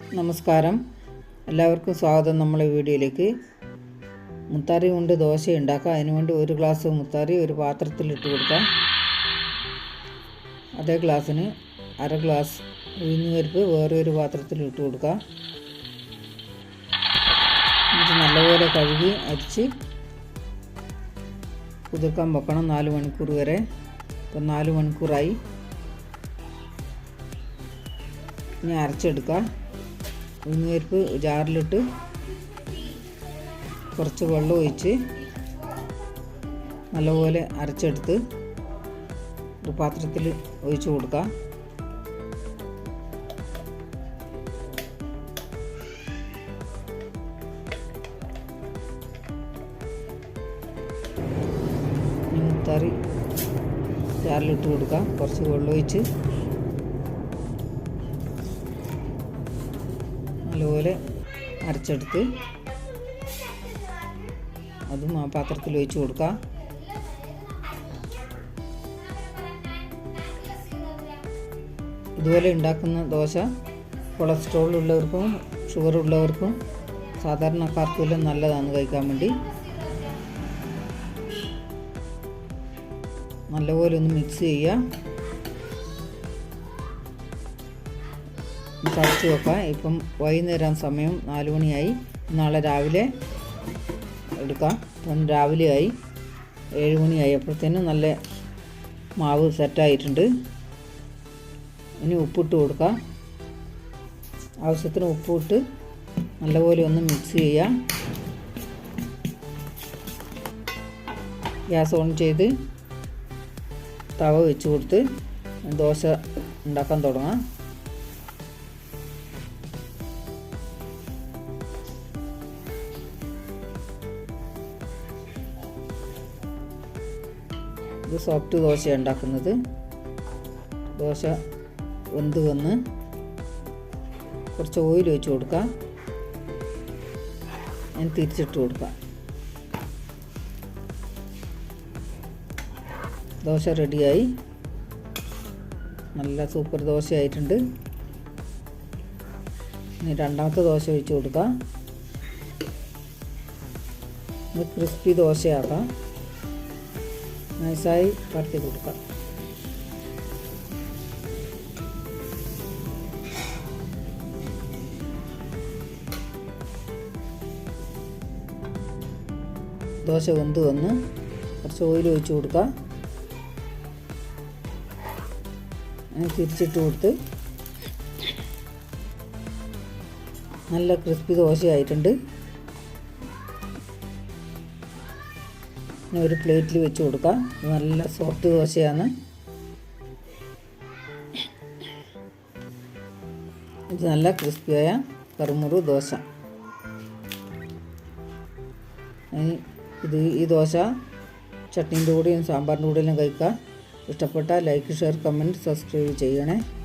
നമസ്കാരം. എല്ലാവർക്കും സ്വാഗതം നമ്മളെ വീഡിയോയിലേക്ക്. മുത്താറി കൊണ്ട് ദോശ ഉണ്ടാക്കാം. അതിനുവേണ്ടി ഒരു ഗ്ലാസ് മുത്താറി ഒരു പാത്രത്തിൽ ഇട്ട് കൊടുക്കാം. അതേ ഗ്ലാസ്സിന് അര ഗ്ലാസ് ഉഴുന്നുപരിപ്പ് വേറെ ഒരു പാത്രത്തിൽ ഇട്ട് കൊടുക്കാം. എന്നിട്ട് നല്ലപോലെ കഴുകി അരിച്ച് കുതിർക്കാൻ വെക്കണം നാല് മണിക്കൂർ വരെ. ഇപ്പം നാല് മണിക്കൂറായി. ഇനി അരച്ചെടുക്കുക ഉഴുന്നുപരിപ്പ് ജാറിലിട്ട് കുറച്ച് വെള്ളം ഒഴിച്ച് നല്ലപോലെ അരച്ചെടുത്ത് ഒരു പാത്രത്തിൽ ഒഴിച്ച് കൊടുക്കുക ഇനി മുത്താറി ജാറിലിട്ട് കൊടുക്കുക കുറച്ച് വെള്ളം ഒഴിച്ച് നല്ലപോലെ അരച്ചെടുത്ത് അതും ആ പാത്രത്തിൽ ഒഴിച്ച് കൊടുക്കുക ഇതുപോലെ ഉണ്ടാക്കുന്ന ദോശ കൊളസ്ട്രോൾ ഉള്ളവർക്കും ഷുഗർ ഉള്ളവർക്കും സാധാരണക്കാർക്കും എല്ലാം നല്ലതാണ് കഴിക്കാൻ വേണ്ടി. നല്ലപോലെ ഒന്ന് മിക്സ് ചെയ്യുക. തളിച്ച് വെക്കാം ഇപ്പം വൈകുന്നേരം സമയം നാല് മണിയായി. നാളെ രാവിലെ എടുക്കാം. ഇപ്പം രാവിലെ ആയി. ഏഴ് മണിയായി. അപ്പോഴത്തേനും നല്ല മാവ് സെറ്റായിട്ടുണ്ട് ഇനി ഉപ്പിട്ട് കൊടുക്കാം. ആവശ്യത്തിന് ഉപ്പിട്ട് നല്ലപോലെ ഒന്ന് മിക്സ് ചെയ്യാം. ഗ്യാസ് ഓൺ ചെയ്ത് തവ വെച്ച് കൊടുത്ത് ദോശ ഉണ്ടാക്കാൻ തുടങ്ങാം. ഇത് സോഫ്റ്റ് ദോശ ഉണ്ടാക്കുന്നത്. ദോശ വെന്ത് വന്ന് കുറച്ച് ഓയിൽ ഒഴിച്ച് കൊടുക്കാം. ഞാൻ തിരിച്ചിട്ട് കൊടുക്കാം. ദോശ റെഡിയായി. നല്ല സൂപ്പർ ദോശയായിട്ടുണ്ട്. ഇനി രണ്ടാമത്തെ ദോശ ഒഴിച്ച് കൊടുക്കാം. ക്രിസ്പി ദോശയാക്കാം. നൈസായി പരത്തി കൊടുക്കാം. ദോശ വെന്ത് വന്ന് കുറച്ച് ഓയിൽ ഒഴിച്ച് കൊടുക്കാം. തിരിച്ചിട്ട് കൊടുത്ത് നല്ല ക്രിസ്പി ദോശയായിട്ടുണ്ട്. ഒരു പ്ലേറ്റിൽ വെച്ച് കൊടുക്കാം. നല്ല സോഫ്റ്റ് ദോശയാണ്. ഇത് നല്ല ക്രിസ്പിയായ കറുമുറു ദോശ. ഇത് ഈ ദോശ ചട്നീന്റെ കൂടെയും സാമ്പാറിന്റെ കൂടെയും കഴിക്കാം ഇഷ്ടപ്പെട്ട ലൈക്ക് ഷെയർ കമന്റ് സബ്സ്ക്രൈബ് ചെയ്യണേ.